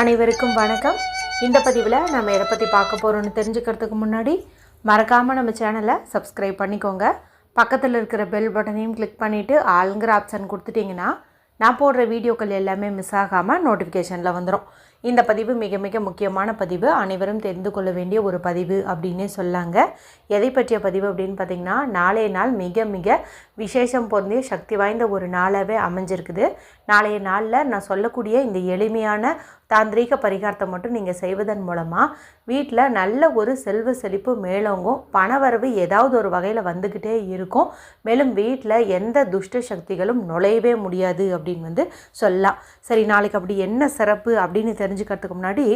அனைவருக்கும் வணக்கம். இந்த பதிவில் நம்ம எதை பற்றி பார்க்க போகிறோம்னு தெரிஞ்சுக்கிறதுக்கு முன்னாடி மறக்காமல் நம்ம சேனலை சப்ஸ்கிரைப் பண்ணிக்கோங்க. பக்கத்தில் இருக்கிற பெல் பட்டனையும் கிளிக் பண்ணிவிட்டு ஆளுங்கிற ஆப்ஷன் கொடுத்துட்டிங்கன்னா நான் போடுற வீடியோக்கள் எல்லாமே மிஸ் ஆகாமல் நோட்டிஃபிகேஷனில் வந்துடும் இந்த பதிவு மிக மிக முக்கியமான பதிவு. அனைவரும் தெரிந்து கொள்ள வேண்டிய ஒரு பதிவு அப்படின்னே சொல்லாங்க. எதை பற்றிய பதிவு அப்படின்னு பார்த்திங்கன்னா நாளைய நாள் மிக மிக விசேஷம் பொருந்திய சக்தி வாய்ந்த ஒரு நாளாகவே அமைஞ்சிருக்குது. நாளைய நாளில் நான் சொல்லக்கூடிய இந்த எளிமையான தாந்திரீக பரிகாரத்தை மட்டும் நீங்கள் செய்வதன் மூலமாக வீட்டில் நல்ல ஒரு செல்வ செழிப்பு மேலோங்கும் பணவரவு ஏதாவது ஒரு வகையில் வந்துக்கிட்டே இருக்கும். மேலும் வீட்டில் எந்த துஷ்ட சக்திகளும் நுழையவே முடியாது அப்படின்னு வந்து சொல்லலாம். சரி நாளைக்கு அப்படி என்ன சிறப்பு அப்படின்னு தெரிஞ்சுக்கிறதுக்கு முன்னாடி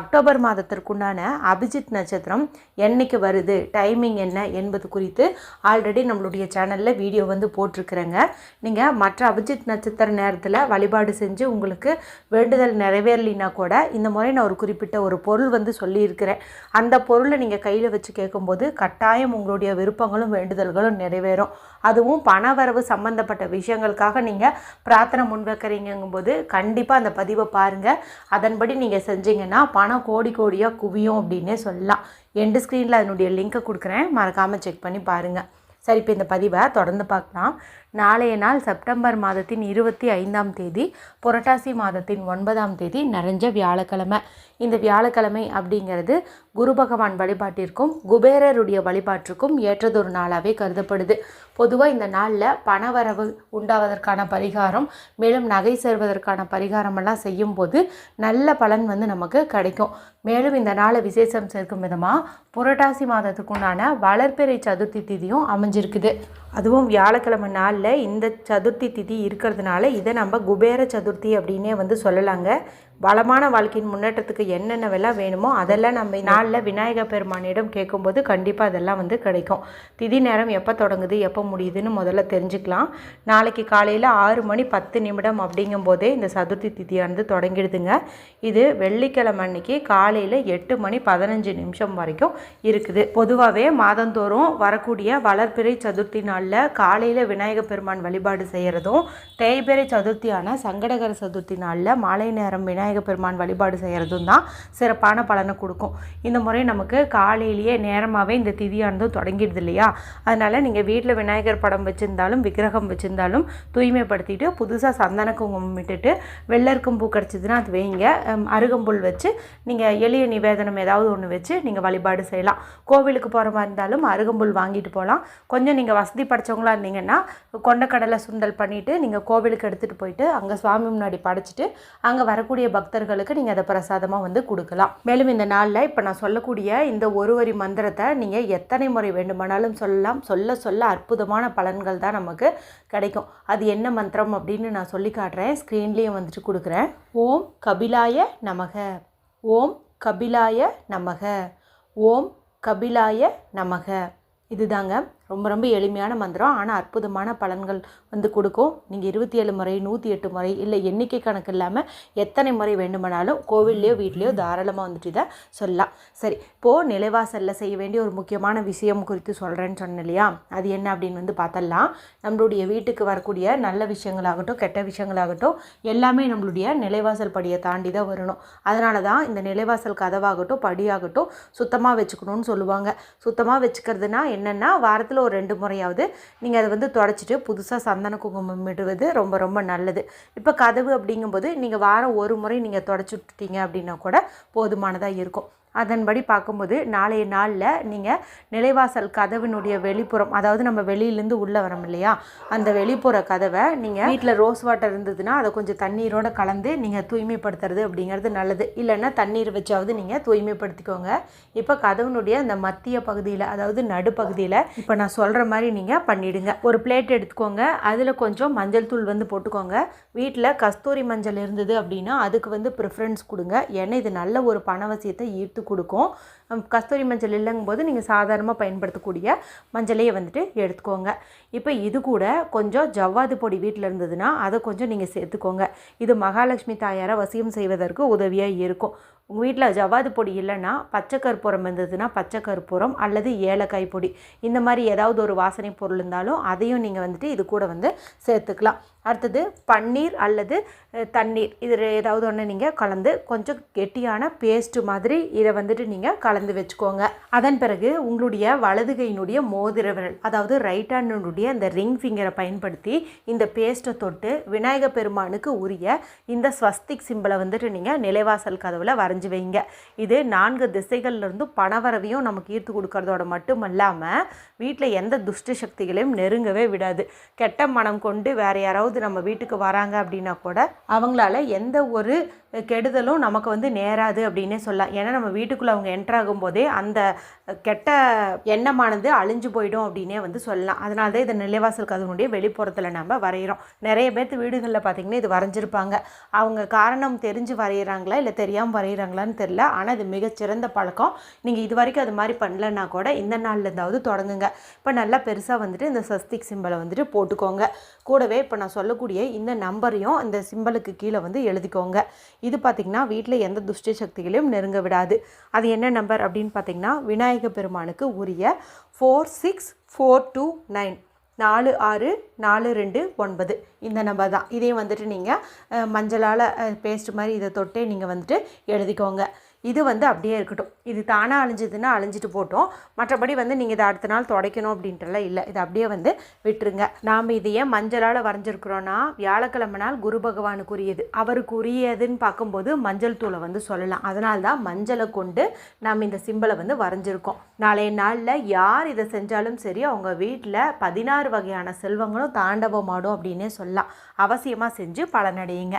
அக்டோபர் மாதத்திற்குண்டான அபிஜித் நட்சத்திரம் என்னைக்கு வருது டைமிங் என்ன என்பது குறித்து ஆல்ரெடி நம்மளுடைய சேனலில் வீடியோ வந்து போட்டிருக்கிறேங்க. நீங்கள் மற்ற அபிஜித் நட்சத்திர நேரத்தில் வழிபாடு செஞ்சு உங்களுக்கு வேண்டுதல் நிறைவேறலின் கூட இந்த முறை நான் ஒரு குறிப்பிட்ட ஒரு பொருள் வந்து சொல்லியிருக்கிறேன். அந்த பொருளை நீங்கள் கையில் வச்சு கேட்கும்போது கட்டாயம் உங்களுடைய விருப்பங்களும் வேண்டுதல்களும் நிறைவேறும். அதுவும் பணவரவு சம்பந்தப்பட்ட விஷயங்களுக்காக நீங்கள் பிரார்த்தனை முன்வைக்கிறீங்கும்போது கண்டிப்பாக அந்த பதிவை பாருங்கள் அதன்படி நீங்கள் செஞ்சீங்கன்னா பணம் கோடி கோடியாக குவியும் அப்படின்னே சொல்லலாம். எண்டு ஸ்க்ரீனில் அதனுடைய லிங்க்கை கொடுக்குறேன். மறக்காமல் செக் பண்ணி பாருங்கள் சரி இப்போ இந்த பதிவை தொடர்ந்து பார்க்கலாம். நாளைய நாள் செப்டம்பர் மாதத்தின் இருபத்தி ஐந்தாம் தேதி புரட்டாசி மாதத்தின் ஒன்பதாம் தேதி நிறைஞ்ச வியாழக்கிழமை. இந்த வியாழக்கிழமை அப்படிங்கிறது குரு பகவான் வழிபாட்டிற்கும் குபேரருடைய வழிபாட்டிற்கும் ஏற்றதொரு நாளாகவே கருதப்படுது. பொதுவாக இந்த நாளில் பணவரவு உண்டாவதற்கான பரிகாரம் மேலும் நகை சேர்வதற்கான பரிகாரமெல்லாம் செய்யும்போது நல்ல பலன் வந்து நமக்கு கிடைக்கும். மேலும் இந்த நாளை விசேஷம் சேர்க்கும் விதமாக புரட்டாசி மாதத்துக்குண்டான வளர்பிறை சதுர்த்தி திதியும் அமைஞ்சிருக்குது. அதுவும் வியாழக்கிழமை நாளில் இந்த சதுர்த்தி திதி இருக்கிறதுனால இதை நம்ம குபேர சதுர்த்தி அப்படின்னே வந்து சொல்லலாங்க. வளமான வாழ்க்கையின் முன்னேற்றத்துக்கு என்னென்னவெல்லாம் வேணுமோ அதெல்லாம் நம்ம நாளில் விநாயகர் பெருமானிடம் கேட்கும்போது கண்டிப்பாக அதெல்லாம் வந்து கிடைக்கும். திதி நேரம் எப்போ தொடங்குது எப்போ முடியுதுன்னு முதல்ல தெரிஞ்சுக்கலாம். நாளைக்கு காலையில் ஆறு மணி பத்து நிமிடம் அப்படிங்கும்போதே இந்த சதுர்த்தி திதியானது தொடங்கிடுதுங்க. இது வெள்ளிக்கிழமை அன்னைக்கு காலையில் எட்டு மணி பதினஞ்சு நிமிஷம் வரைக்கும் இருக்குது. பொதுவாகவே மாதந்தோறும் வரக்கூடிய வளர்பிறை சதுர்த்தி நாளில் காலையில் விநாயகர் பெருமான் வழிபாடு செய்கிறதும் தேய்பிறை சதுர்த்தியான சங்கடகர சதுர்த்தி நாளில் மாலை நேரம் விநாயகர் பெருமான் வழிபாடு செய்கிறதும் தான் சிறப்பான பலனை கொடுக்கும். இந்த முறை நமக்கு காலையிலேயே நேரமாகவே இந்த திதியானதும் தொடங்கிடுது இல்லையா? அதனால் நீங்கள் வீட்டில் விநாயகர் படம் வச்சுருந்தாலும் விக்கிரகம் வச்சுருந்தாலும் தூய்மைப்படுத்திட்டு புதுசாக சந்தன குங்குமம் விட்டுட்டு வெள்ளருக்கும் பூ கிடச்சிதுன்னா அது வைங்க. அருகம்புல் வச்சு நீங்கள் எளிய நிவேதனம் ஏதாவது ஒன்று வச்சு நீங்கள் வழிபாடு செய்யலாம். கோவிலுக்கு போகிற மாதிரி இருந்தாலும் அருகம்புல் வாங்கிட்டு போகலாம் கொஞ்சம் நீங்கள் வசதி படைச்சவங்களா இருந்தீங்கன்னா கொண்டக்கடலை சுண்டல் பண்ணிவிட்டு நீங்கள் கோவிலுக்கு எடுத்துகிட்டு போயிட்டு அங்கே சுவாமி முன்னாடி படைச்சிட்டு அங்கே வரக்கூடிய பக்தர்களுக்கு நீங்கள் அதை பிரசாதமாக வந்து கொடுக்கலாம். மேலும் இந்த நாளில் இப்போ நான் சொல்லக்கூடிய இந்த ஒரு வரி மந்திரத்தை நீங்கள் எத்தனை முறை வேண்டுமானாலும் சொல்லலாம். சொல்ல சொல்ல அற்புதமான பலன்கள் தான் நமக்கு கிடைக்கும். அது என்ன மந்திரம் அப்படின்னு நான் சொல்லி காட்டுறேன். ஸ்க்ரீன்லேயும் வந்துட்டு கொடுக்குறேன். ஓம் கபிலாய நமக. ஓம் கபிலாய நமக. ஓம் கபிலாய நமக. இதுதாங்க ரொம்ப ரொம்ப எளிமையான மந்திரம். ஆனால் அற்புதமான பலன்கள் வந்து கொடுக்கும். நீங்கள் இருபத்தி ஏழு முறை நூற்றி எட்டு முறை இல்லை எண்ணிக்கை கணக்கு இல்லாமல் எத்தனை முறை வேண்டுமானாலும் கோவில்லையோ வீட்லேயோ தாராளமாக வந்துட்டு இதை சொல்லலாம். சரி இப்போது நிலைவாசலில் செய்ய வேண்டிய ஒரு முக்கியமான விஷயம் குறித்து சொல்கிறேன்னு சொன்னேன் இல்லையா? அது என்ன அப்படின்னு வந்து பார்த்தலாம் நம்மளுடைய வீட்டுக்கு வரக்கூடிய நல்ல விஷயங்களாகட்டும் கெட்ட விஷயங்களாகட்டும் எல்லாமே நம்மளுடைய நிலைவாசல் படியை தாண்டி தான் வரணும். அதனால தான் இந்த நிலைவாசல் கதவாகட்டும் படியாகட்டும் சுத்தமாக வச்சுக்கணும்னு சொல்லுவாங்க. சுத்தமாக வச்சுக்கிறதுனா என்னென்னா வாரத்தில் ஒரு ரெண்டு முறையாவது நீங்கள் அதை வந்து தொடச்சிட்டு புதுசாக சந்தன குங்குமம் இடுவது ரொம்ப ரொம்ப நல்லது. இப்போ கதவு அப்படிங்கும்போது நீங்கள் வாரம் ஒரு முறை நீங்கள் தொடச்சி விட்டுட்டீங்க அப்படின்னா கூட போதுமானதாக இருக்கும். அதன்படி பார்க்கும்போது நாளைய நாளில் நீங்கள் நிலைவாசல் கதவினுடைய வெளிப்புறம் அதாவது நம்ம வெளியிலேருந்து உள்ளே வரோம் இல்லையா? அந்த வெளிப்புற கதவை நீங்கள் வீட்டில் ரோஸ் வாட்டர் இருந்ததுன்னா அதை கொஞ்சம் தண்ணீரோடு கலந்து நீங்கள் தூய்மைப்படுத்துறது அப்படிங்கிறது நல்லது. இல்லைன்னா தண்ணீர் வச்சாவது நீங்கள் தூய்மைப்படுத்திக்கோங்க. இப்போ கதவினுடைய அந்த மத்திய பகுதியில் அதாவது நடுப்பகுதியில் இப்போ நான் சொல்கிற மாதிரி நீங்கள் பண்ணிவிடுங்க ஒரு பிளேட் எடுத்துக்கோங்க. அதில் கொஞ்சம் மஞ்சள் தூள் வந்து போட்டுக்கோங்க. வீட்டில் கஸ்தூரி மஞ்சள் இருந்தது அப்படின்னா அதுக்கு வந்து ப்ரிஃபரன்ஸ் கொடுங்க. ஏன்னா இது நல்ல ஒரு பணவசியத்தை ஈர்த்து கொடுக்கும். கஸ்தூரி மஞ்சள் இல்லைங்கும்போது நீங்கள் சாதாரணமாக பயன்படுத்தக்கூடிய மஞ்சளையே வந்துட்டு எடுத்துக்கோங்க. இப்போ இது கூட கொஞ்சம் ஜவ்வாது பொடி வீட்டில் இருந்ததுன்னா அதை கொஞ்சம் நீங்கள் சேர்த்துக்கோங்க. இது மகாலட்சுமி தாயாரை வசியம் செய்வதற்கு உதவியாக இருக்கும். உங்கள் வீட்டில் ஜவ்வாது பொடி இல்லைன்னா பச்சை கற்பூரம் இருந்ததுன்னா பச்சை கற்பூரம் அல்லது ஏலக்காய் பொடி. இந்த மாதிரி ஏதாவது ஒரு வாசனை பொருள் இருந்தாலும் அதையும் நீங்கள் வந்துட்டு இது கூட வந்து சேர்த்துக்கலாம். அடுத்தது பன்னீர் அல்லது தண்ணீர். இது ஏதாவது ஒன்று நீங்கள் கலந்து கொஞ்சம் கெட்டியான பேஸ்ட்டு மாதிரி இதை வந்துட்டு நீங்கள் கலந்து வச்சுக்கோங்க. அதன் பிறகு உங்களுடைய வலது கையினுடைய மோதிர விரல் அதாவது ரைட் ஹேண்டினுடைய இந்த ரிங் ஃபிங்கரை பயன்படுத்தி இந்த பேஸ்ட்டை தொட்டு விநாயக பெருமானுக்கு உரிய இந்த ஸ்வஸ்திக் சிம்பிளை வந்துட்டு நீங்கள் நிலைவாசல் கதவில் வரைஞ்சி வைங்க. இது நான்கு திசைகள்லேருந்து பணவரவையும் நமக்கு ஈர்த்து கொடுக்கறதோட மட்டும் இல்லாமல் வீட்டில் எந்த துஷ்ட சக்திகளையும் நெருங்கவே விடாது. கெட்ட மனம் கொண்டு வேறு யாராவது நம்ம வீட்டுக்கு வராங்க அப்படின்னா கூட அவங்களால எந்த ஒரு கெடுதலும் நமக்கு வந்து நேராது அப்படின்னே சொல்லலாம். ஏன்னா நம்ம வீட்டுக்குள்ளே அவங்க என்ட்ரு ஆகும்போதே அந்த கெட்ட எண்ணமானது அழிஞ்சு போயிடும் அப்படின்னே வந்து சொல்லலாம். அதனால தான் இதை நிலைவாசல் கதவுனுடைய வெளிப்புறத்தில் நம்ம வரைகிறோம் நிறைய பேர்த்து வீடுகளில் பார்த்திங்கன்னா இது வரைஞ்சிருப்பாங்க. அவங்க காரணம் தெரிஞ்சு வரைகிறாங்களா இல்லை தெரியாமல் பண்ணுறாங்களான்னு தெரில ஆனால் இது மிகச்சிறந்த பழக்கம். நீங்கள் இது வரைக்கும் அது மாதிரி பண்ணலன்னா கூட இந்த நாள்லேருந்தாவது தொடங்குங்க. இப்போ நல்லா பெருசாக வந்துட்டு இந்த சஸ்திக் சிம்பலை வந்துட்டு போட்டுக்கோங்க. கூடவே இப்போ நான் சொல்லக்கூடிய இந்த நம்பரையும் இந்த சிம்பலுக்கு கீழே வந்து எழுதிக்கோங்க. இது பார்த்திங்கன்னா வீட்டில் எந்த துஷ்ட சக்திகளையும் நெருங்க விடாது. அது என்ன நம்பர் அப்படின்னு பார்த்தீங்கன்னா விநாயக பெருமானுக்கு உரிய four six four two nine நாலு ஆறு நாலு ரெண்டு ஒன்பது. இந்த நம்பர் தான். இதையும் வந்துட்டு நீங்கள் மஞ்சளால் பேஸ்ட் மாதிரி இதை தொட்டே நீங்கள் வந்துட்டு எழுதிக்கோங்க. இது வந்து அப்படியே இருக்கட்டும். இது தானாக அழிஞ்சதுன்னா அழிஞ்சிட்டு போட்டோம். மற்றபடி வந்து நீங்கள் இதை அடுத்த நாள் துடைக்கணும் அப்படின்ட்டுலாம் இல்லை. இது அப்படியே வந்து விட்டுருங்க. நாம் இது ஏன் மஞ்சளால் வரைஞ்சிருக்கிறோன்னா வியாழக்கிழமை நாள் குரு பகவானுக்குரியது. அவருக்கு உரியதுன்னு பார்க்கும்போது மஞ்சள் தூளை வந்து சொல்லலாம். அதனால தான் மஞ்சளை கொண்டு நாம் இந்த சிம்பலை வந்து வரைஞ்சிருக்கோம். நாளைய நாளில் யார் இதை செஞ்சாலும் சரி அவங்க வீட்டில் பதினாறு வகையான செல்வங்களும் தாண்டவமாடும் அப்படின்னே சொல்லலாம். அவசியமாக செஞ்சு பலனடையுங்க.